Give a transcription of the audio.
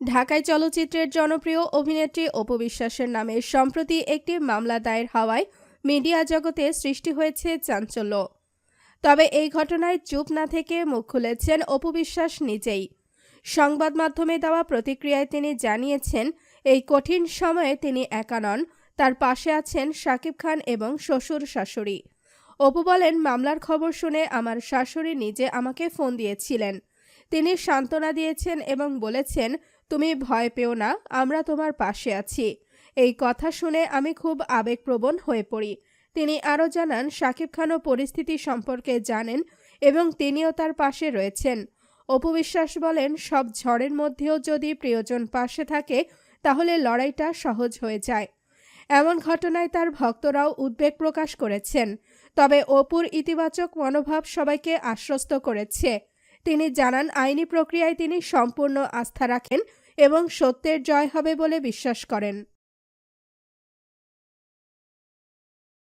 ঢাকায় চলচ্চিত্রের জনপ্রিয় অভিনেত্রী অপু বিশ্বাসের নামে সম্প্রতি একটি মামলা দায়ের হওয়ায় মিডিয়া জগতে সৃষ্টি হয়েছে চাঞ্চল্য। তবে এই ঘটনায় চুপ না থেকে মুখ খুলেছেন অপু বিশ্বাস নিজেই। সংবাদ মাধ্যমে দেওয়া প্রতিক্রিয়ায় তিনি জানিয়েছেন, এই কঠিন সময়ে তিনি একা নন, তার পাশে আছেন শাকিব খান এবং শ্বশুর শাশুড়ি। অপু বলেন, মামলার খবর শুনে আমার শাশুড়ি নিজে আমাকে ফোন দিয়েছিলেন। তিনি সান্ত্বনা দিয়েছেন এবং বলেছেন, তুমি ভয় পেও না, আমরা তোমার পাশে আছি। এই কথা শুনে আমি খুব আবেগপ্রবণ হয়ে পড়ি। তিনি আরও জানান, শাকিব খানও পরিস্থিতি সম্পর্কে জানেন এবং তিনিও তার পাশে রয়েছেন। অপু বিশ্বাস বলেন, সব ঝড়ের মধ্যেও যদি প্রিয়জন পাশে থাকে, তাহলে লড়াইটা সহজ হয়ে যায়। এমন ঘটনায় তার ভক্তরাও উদ্বেগ প্রকাশ করেছেন। তবে অপুর ইতিবাচক মনোভাব সবাইকে আশ্বস্ত করেছে। তিনি জানান, আইনি প্রক্রিয়ায় তিনি সম্পূর্ণ আস্থা রাখেন এবং সত্যের জয় হবে বলে বিশ্বাস করেন।